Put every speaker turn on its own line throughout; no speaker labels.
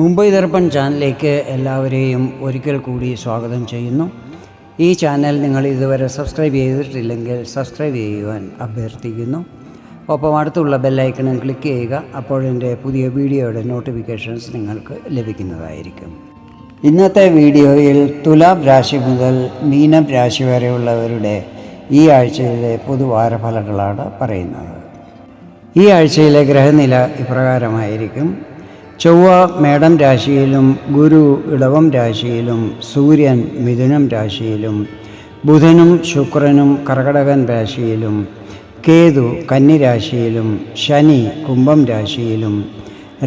മുംബൈ ദർപ്പൺ ചാനലിലേക്ക് എല്ലാവരെയും ഒരിക്കൽ കൂടി സ്വാഗതം ചെയ്യുന്നു. ഈ ചാനൽ നിങ്ങൾ ഇതുവരെ സബ്സ്ക്രൈബ് ചെയ്തിട്ടില്ലെങ്കിൽ സബ്സ്ക്രൈബ് ചെയ്യുവാൻ അഭ്യർത്ഥിക്കുന്നു. ഒപ്പം അടുത്തുള്ള ബെല്ലൈക്കണും ക്ലിക്ക് ചെയ്യുക അപ്പോൾ എന്റെ പുതിയ വീഡിയോയുടെ നോട്ടിഫിക്കേഷൻസ് നിങ്ങൾക്ക് ലഭിക്കുന്നതായിരിക്കും. ഇന്നത്തെ വീഡിയോയിൽ തുലാം രാശി മുതൽ മീനം രാശി വരെയുള്ളവരുടെ ഈ ആഴ്ചയിലെ പൊതുവാര ഫലങ്ങളാണ് പറയുന്നത്. ഈ ആഴ്ചയിലെ ഗ്രഹനില ഇപ്രകാരമായിരിക്കും. ചൊവ്വ മേടം രാശിയിലും ഗുരു ഇടവം രാശിയിലും സൂര്യൻ മിഥുനം രാശിയിലും ബുധനും ശുക്രനും കർക്കടകൻ രാശിയിലും കേതു കന്നി രാശിയിലും ശനി കുംഭം രാശിയിലും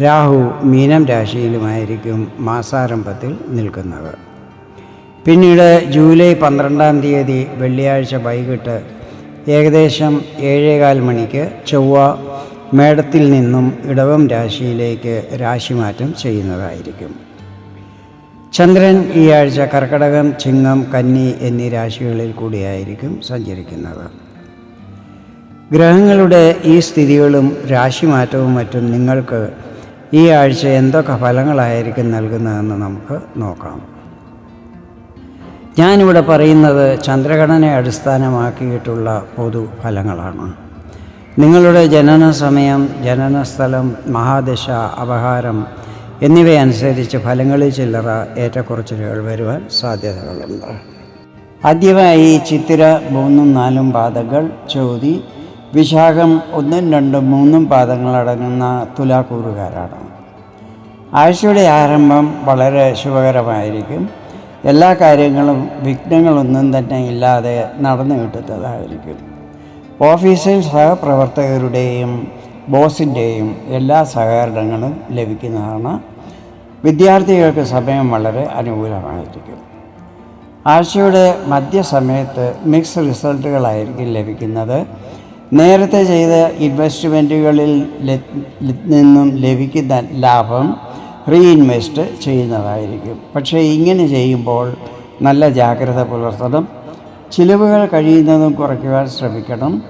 രാഹു മീനം രാശിയിലുമായിരിക്കും മാസാരംഭത്തിൽ നിൽക്കുന്നത്. പിന്നീട് ജൂലൈ പന്ത്രണ്ടാം തീയതി വെള്ളിയാഴ്ച വൈകിട്ട് ഏകദേശം ഏഴേകാൽ മണിക്ക് ചൊവ്വ മേടത്തിൽ നിന്നും ഇടവം രാശിയിലേക്ക് രാശിമാറ്റം ചെയ്യുന്നതായിരിക്കും. ചന്ദ്രൻ ഈ ആഴ്ച കർക്കടകം ചിങ്ങം കന്നി എന്നീ രാശികളിൽ കൂടിയായിരിക്കും സഞ്ചരിക്കുന്നത്. ഗ്രഹങ്ങളുടെ ഈ സ്ഥിതികളും രാശിമാറ്റവും മറ്റും നിങ്ങൾക്ക് ഈ ആഴ്ച എന്തൊക്കെ ഫലങ്ങളായിരിക്കും നൽകുന്നതെന്ന് നമുക്ക് നോക്കാം. ഞാനിവിടെ പറയുന്നത് ചന്ദ്രഘടനയെ അടിസ്ഥാനമാക്കിയിട്ടുള്ള പൊതു ഫലങ്ങളാണ്. നിങ്ങളുടെ ജനന സമയം ജനന സ്ഥലം മഹാദശ അപഹാരം എന്നിവയനുസരിച്ച് ഫലങ്ങളിൽ ചില്ലറ ഏറ്റക്കുറച്ചിലുകൾ വരുവാൻ സാധ്യതകളുണ്ട്. ആദ്യമായി ചിത്തിര മൂന്നും നാലും പാദങ്ങൾ ചോതി വിശാഖം ഒന്നും രണ്ടും മൂന്നും പാദങ്ങളടങ്ങുന്ന തുലാക്കൂറുകാരാണ്. ആഴ്ചയുടെ ആരംഭം വളരെ ശുഭകരമായിരിക്കും. എല്ലാ കാര്യങ്ങളും വിഘ്നങ്ങളൊന്നും തന്നെ ഇല്ലാതെ നടന്നു കിട്ടുന്നതായിരിക്കും ഓഫീസിൽ സഹപ്രവർത്തകരുടെയും ബോസിന്റെയും എല്ലാ സഹകരണങ്ങളും ലഭിക്കുന്നതാണ്. വിദ്യാർത്ഥികൾക്ക് സമയം വളരെ അനുകൂലമായിരിക്കും. ആഴ്ചയുടെ മധ്യസമയത്ത് മിക്സ് റിസൾട്ടുകളായിരിക്കും ലഭിക്കുന്നത്. നേരത്തെ ചെയ്ത ഇൻവെസ്റ്റ്മെന്റുകളിൽ നിന്നും ലഭിക്കുന്ന ലാഭം റീഇൻവെസ്റ്റ് ചെയ്യുന്നതായിരിക്കും. പക്ഷേ ഇങ്ങനെ ചെയ്യുമ്പോൾ നല്ല ജാഗ്രത പുലർത്തണം. ചിലവുകൾ കഴിയുന്നതും കുറയ്ക്കുവാൻ ശ്രമിക്കണം.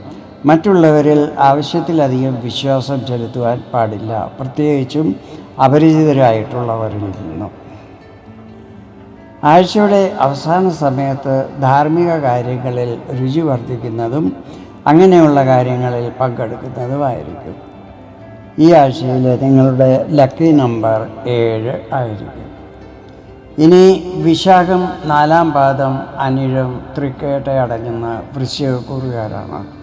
മറ്റുള്ളവരിൽ ആവശ്യത്തിലധികം വിശ്വാസം ചെലുത്തുവാൻ പാടില്ല. പ്രത്യേകിച്ചും അപരിചിതരായിട്ടുള്ളവരിൽ നിന്നും ആഴ്ചയുടെ അവസാന സമയത്ത് ധാർമ്മിക കാര്യങ്ങളിൽ രുചി വർദ്ധിക്കുന്നതും അങ്ങനെയുള്ള കാര്യങ്ങളിൽ പങ്കെടുക്കുന്നതുമായിരിക്കും. ഈ ആഴ്ചയിൽ നിങ്ങളുടെ ലക്കി നമ്പർ ഏഴ് ആയിരിക്കും. ഇനി വിശാഖം നാലാം പാദം അനിഴം തൃക്കേട്ട അടങ്ങുന്ന വൃശ്ചികക്കൂറുകാരാണ്.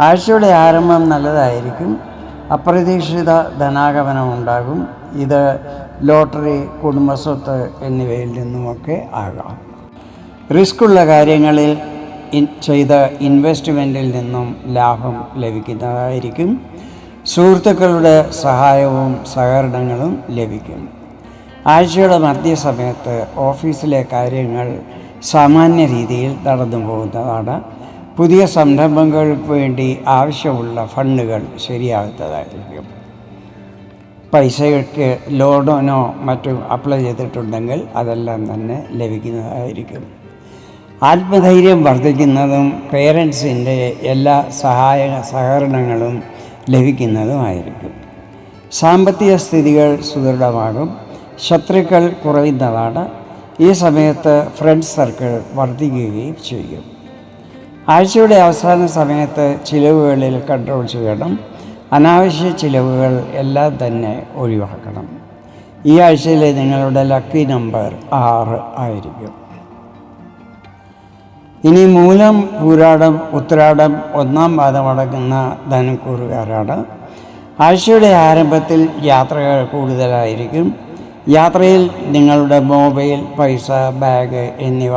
ആഴ്ചയുടെ ആരംഭം നല്ലതായിരിക്കും. അപ്രതീക്ഷിത ധനാഗമനം ഉണ്ടാകും ഇത് ലോട്ടറി കുടുംബസ്വത്ത് എന്നിവയിൽ നിന്നുമൊക്കെ ആകാം. റിസ്ക്കുള്ള കാര്യങ്ങളിൽ ചെയ്ത ഇൻവെസ്റ്റ്മെന്റിൽ നിന്നും ലാഭം ലഭിക്കുന്നതായിരിക്കും. സുഹൃത്തുക്കളുടെ സഹായവും സഹകരണങ്ങളും ലഭിക്കും. ആഴ്ചയുടെ മധ്യസമയത്ത് ഓഫീസിലെ കാര്യങ്ങൾ സാമാന്യ രീതിയിൽ നടന്നു പോകുന്നതാണ് പുതിയ സംരംഭങ്ങൾക്ക് വേണ്ടി ആവശ്യമുള്ള ഫണ്ടുകൾ ശരിയാകത്തതായിരിക്കും. പൈസയ്ക്ക് ലോണോ മറ്റും അപ്ലൈ ചെയ്തിട്ടുണ്ടെങ്കിൽ അതെല്ലാം തന്നെ ലഭിക്കുന്നതായിരിക്കും. ആത്മധൈര്യം വർദ്ധിക്കുന്നതും പേരൻസിന്റെ എല്ലാ സഹായ സഹകരണങ്ങളും ലഭിക്കുന്നതുമായിരിക്കും. സാമ്പത്തിക സ്ഥിതികൾ സുദൃഢമാകും. ശത്രുക്കൾ കുറയുന്നതാണ്. ഈ സമയത്ത് ഫ്രണ്ട് സർക്കിൾ വർദ്ധിക്കുകയും ചെയ്യും. ആഴ്ചയുടെ അവസാന സമയത്ത് ചിലവുകളിൽ കൺട്രോൾ ചെയ്യണം. അനാവശ്യ ചിലവുകൾ എല്ലാം തന്നെ ഒഴിവാക്കണം. ഈ ആഴ്ചയിലെ നിങ്ങളുടെ ലക്കി നമ്പർ ആറ് ആയിരിക്കും. ഇനി മൂലം പൂരാടം ഉത്രാടം ഒന്നാം പാദമടങ്ങുന്ന ധനുക്കൂറുകാരാണ്. ആഴ്ചയുടെ ആരംഭത്തിൽ യാത്രകൾ കൂടുതലായിരിക്കും. യാത്രയിൽ നിങ്ങളുടെ മൊബൈൽ പൈസ ബാഗ് എന്നിവ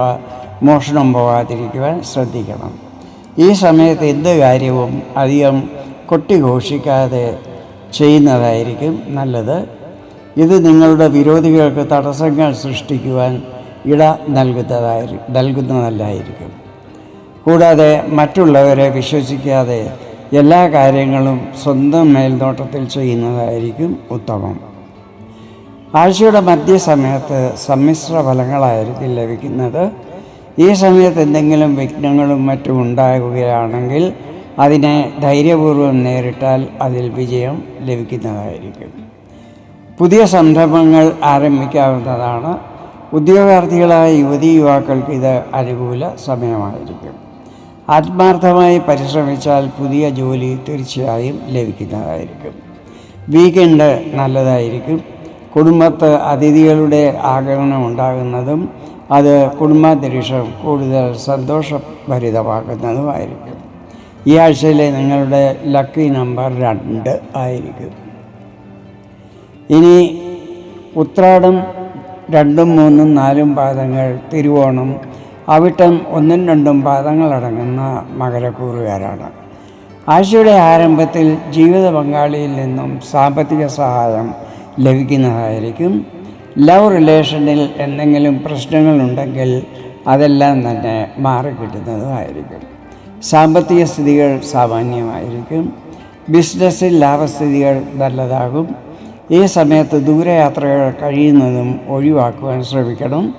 മോഷണം പോകാതിരിക്കുവാൻ ശ്രദ്ധിക്കണം. ഈ സമയത്ത് എന്ത് കാര്യവും അധികം കൊട്ടിഘോഷിക്കാതെ ചെയ്യുന്നതായിരിക്കും നല്ലത്. ഇത് നിങ്ങളുടെ വിരോധികൾക്ക് തടസ്സങ്ങൾ സൃഷ്ടിക്കുവാൻ ഇട നൽകുന്നതായി നൽകുന്നതല്ലായിരിക്കും. കൂടാതെ മറ്റുള്ളവരെ വിശ്വസിക്കാതെ എല്ലാ കാര്യങ്ങളും സ്വന്തം മേൽനോട്ടത്തിൽ ചെയ്യുന്നതായിരിക്കും ഉത്തമം. ആഴ്ചയുടെ മധ്യസമയത്ത് സമ്മിശ്ര ഫലങ്ങളായിരിക്കും ലഭിക്കുന്നത്. ഈ സമയത്ത് എന്തെങ്കിലും വിഘ്നങ്ങളും മറ്റും ഉണ്ടാകുകയാണെങ്കിൽ അതിനെ ധൈര്യപൂർവം നേരിട്ടാൽ അതിൽ വിജയം ലഭിക്കുന്നതായിരിക്കും. പുതിയ സംരംഭങ്ങൾ ആരംഭിക്കാവുന്നതാണ്. ഉദ്യോഗാർത്ഥികളായ യുവതി യുവാക്കൾക്ക് ഇത് അനുകൂല സമയമായിരിക്കും. ആത്മാർത്ഥമായി പരിശ്രമിച്ചാൽ പുതിയ ജോലി തീർച്ചയായും ലഭിക്കുന്നതായിരിക്കും. വീക്കെൻഡ് നല്ലതായിരിക്കും. കുടുംബത്ത് അതിഥികളുടെ ആഗമനം ഉണ്ടാകുന്നതും അത് കുടുംബാന്തരീക്ഷം കൂടുതൽ സന്തോഷഭരിതമാക്കുന്നതുമായിരിക്കും ഈ ആഴ്ചയിലെ നിങ്ങളുടെ ലക്കി നമ്പർ രണ്ട് ആയിരിക്കും. ഇനി ഉത്രാടം രണ്ടും മൂന്നും നാലും പാദങ്ങൾ തിരുവോണം അവിട്ടം ഒന്നും രണ്ടും പാദങ്ങളടങ്ങുന്ന മകരക്കൂറുകാരാണ്. ആഴ്ചയുടെ ആരംഭത്തിൽ ജീവിത പങ്കാളിയിൽ നിന്നും സാമ്പത്തിക സഹായം ലഭിക്കുന്നതായിരിക്കും ലവ് റിലേഷനിൽ എന്തെങ്കിലും പ്രശ്നങ്ങളുണ്ടെങ്കിൽ അതെല്ലാം തന്നെ മാറിക്കിട്ടുന്നതുമായിരിക്കും സാമ്പത്തിക സ്ഥിതികൾ സാമാന്യമായിരിക്കും. ബിസിനസ്സിൽ ലാഭസ്ഥിതികൾ നല്ലതാകും. ഈ സമയത്ത് ദൂരയാത്രകൾ കഴിയുന്നതും ഒഴിവാക്കുവാൻ ശ്രമിക്കണം.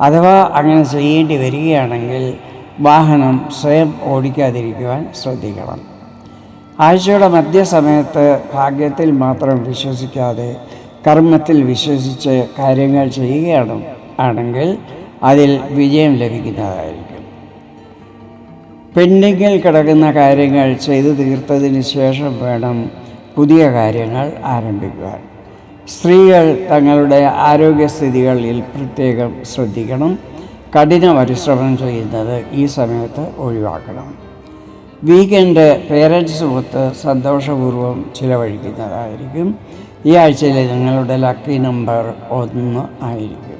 അഥവാ അങ്ങനെ ചെയ്യേണ്ടി വരികയാണെങ്കിൽ വാഹനം സ്വയം ഓടിക്കാതിരിക്കുവാൻ ശ്രദ്ധിക്കണം. ആഴ്ചയുടെ മധ്യസമയത്ത് ഭാഗ്യത്തിൽ മാത്രം വിശ്വസിക്കാതെ കർമ്മത്തിൽ വിശ്വസിച്ച് കാര്യങ്ങൾ ചെയ്യുകയാണ്. ആണെങ്കിൽ അതിൽ വിജയം ലഭിക്കുന്നതായിരിക്കും. പെൻഡിങ്ങിൽ കിടക്കുന്ന കാര്യങ്ങൾ ചെയ്തു തീർത്തതിന് ശേഷം വേണം പുതിയ കാര്യങ്ങൾ ആരംഭിക്കുവാൻ. സ്ത്രീകൾ തങ്ങളുടെ ആരോഗ്യസ്ഥിതികളിൽ പ്രത്യേകം ശ്രദ്ധിക്കണം. കഠിന പരിശ്രമം ചെയ്യുന്നത് ഈ സമയത്ത് ഒഴിവാക്കണം. വീക്കെൻഡ് പേരൻസ് ഒത്ത് സന്തോഷപൂർവം ചിലവഴിക്കുന്നതായിരിക്കും. ഈ ആഴ്ചയിലെ നിങ്ങളുടെ ലക്കി നമ്പർ ഒന്ന് ആയിരിക്കും.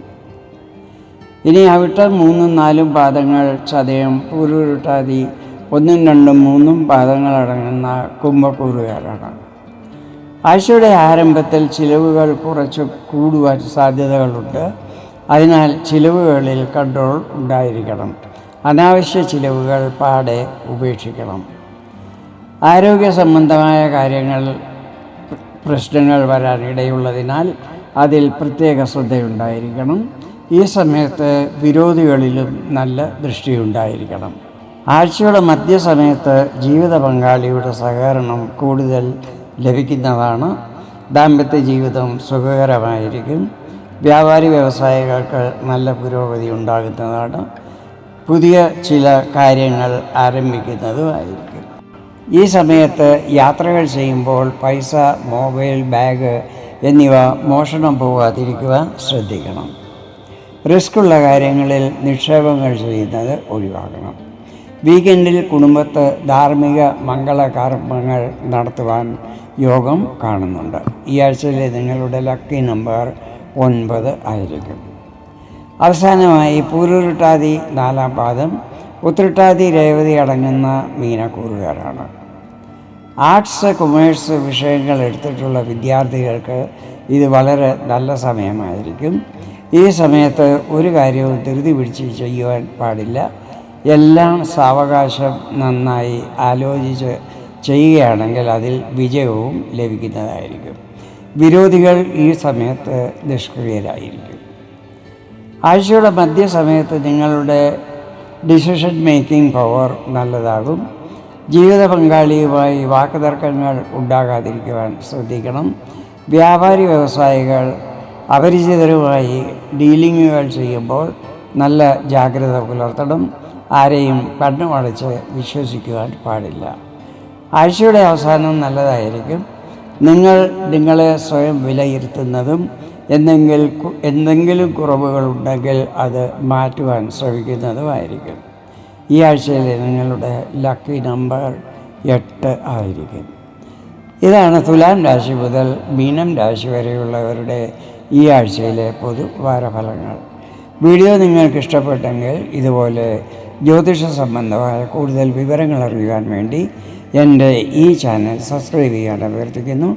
ഇനി അവിട്ട മൂന്നും നാലും പാദങ്ങൾ ചതയം പൂരുരുട്ടാതി ഒന്നും രണ്ടും മൂന്നും പാദങ്ങളടങ്ങുന്ന കുംഭക്കൂറുകാരാണ് ആഴ്ചയുടെ ആരംഭത്തിൽ ചിലവുകൾ കുറച്ച് കൂടുവാൻ സാധ്യതകളുണ്ട്. അതിനാൽ ചിലവുകളിൽ കൺട്രോൾ ഉണ്ടായിരിക്കണം. അനാവശ്യ ചിലവുകൾ പാടെ ഉപേക്ഷിക്കണം. ആരോഗ്യ സംബന്ധമായ കാര്യങ്ങൾ പ്രശ്നങ്ങൾ വരാനിടയുള്ളതിനാൽ അതിൽ പ്രത്യേക ശ്രദ്ധയുണ്ടായിരിക്കണം. ഈ സമയത്ത് വിരോധികളിലും നല്ല ദൃഷ്ടിയുണ്ടായിരിക്കണം. ആഴ്ചയുടെ മധ്യസമയത്ത് ജീവിത പങ്കാളിയുടെ സഹകരണം കൂടുതൽ ലഭിക്കുന്നതാണ്. ദാമ്പത്യ ജീവിതം സുഖകരമായിരിക്കും. വ്യാപാരി വ്യവസായികൾക്ക് നല്ല പുരോഗതി ഉണ്ടാകുന്നതാണ്. പുതിയ ചില കാര്യങ്ങൾ ആരംഭിക്കുന്നതുമായിരിക്കും. ഈ സമയത്ത് യാത്രകൾ ചെയ്യുമ്പോൾ പൈസ മൊബൈൽ ബാഗ് എന്നിവ മോഷണം പോകാതിരിക്കുവാൻ ശ്രദ്ധിക്കണം. റിസ്ക്കുള്ള കാര്യങ്ങളിൽ നിക്ഷേപങ്ങൾ ചെയ്യുന്നത് ഒഴിവാക്കണം. വീക്കെൻഡിൽ കുടുംബത്ത് ധാർമ്മിക മംഗളകർമ്മങ്ങൾ നടത്തുവാൻ യോഗം കാണുന്നുണ്ട്. ഈ ആഴ്ചയിലെ നിങ്ങളുടെ ലക്കി നമ്പർ ഒൻപത് ആയിരിക്കും. അവസാനമായി പൂരുരുട്ടാതി നാലാം പാദം ഉത്രട്ടാതി രേവതി അടങ്ങുന്ന മീനക്കൂറുകാരാണ്. ആർട്സ് കൊമേഴ്സ് വിഷയങ്ങൾ എടുത്തിട്ടുള്ള വിദ്യാർത്ഥികൾക്ക് ഇത് വളരെ നല്ല സമയമായിരിക്കും. ഈ സമയത്ത് ഒരു കാര്യവും ധൃതി പിടിച്ച് ചെയ്യുവാൻ പാടില്ല. എല്ലാം സാവകാശം നന്നായി ആലോചിച്ച് ചെയ്യുകയാണെങ്കിൽ അതിൽ വിജയവും ലഭിക്കുന്നതായിരിക്കും. വിരോധികൾ ഈ സമയത്ത് നിഷ്ക്രിയരായിരിക്കും. ആഴ്ചയുടെ മധ്യസമയത്ത് നിങ്ങളുടെ ഡിസിഷൻ മേക്കിംഗ് പവർ നല്ലതാകും. ജീവിത പങ്കാളിയുമായി വാക്കുതർക്കങ്ങൾ ഉണ്ടാകാതിരിക്കുവാൻ ശ്രദ്ധിക്കണം. വ്യാപാരി വ്യവസായികൾ അപരിചിതരുമായി ഡീലിങ്ങുകൾ ചെയ്യുമ്പോൾ നല്ല ജാഗ്രത പുലർത്തണം. ആരെയും കണ്ണുമടച്ച് വിശ്വസിക്കുവാൻ പാടില്ല. ആഴ്ചയുടെ അവസാനം നല്ലതായിരിക്കും. നിങ്ങൾ നിങ്ങളെ സ്വയം വിലയിരുത്തുന്നതും എന്തെങ്കിലും എന്തെങ്കിലും കുറവുകളുണ്ടെങ്കിൽ അത് മാറ്റുവാൻ ശ്രമിക്കുന്നതുമായിരിക്കും. ഈ ആഴ്ചയിലെ നിങ്ങളുടെ ലക്കി നമ്പർ എട്ട് ആയിരിക്കും. ഇതാണ് തുലാം രാശി മുതൽ മീനം രാശി വരെയുള്ളവരുടെ ഈ ആഴ്ചയിലെ പൊതു വാരഫലങ്ങൾ. വീഡിയോ നിങ്ങൾക്ക് ഇഷ്ടപ്പെട്ടെങ്കിൽ ഇതുപോലെ ജ്യോതിഷ സംബന്ധമായ കൂടുതൽ വിവരങ്ങൾ അറിയുവാൻ വേണ്ടി എന്റെ ഈ ചാനൽ സബ്സ്ക്രൈബ് ചെയ്യാൻ അഭ്യർത്ഥിക്കുന്നു.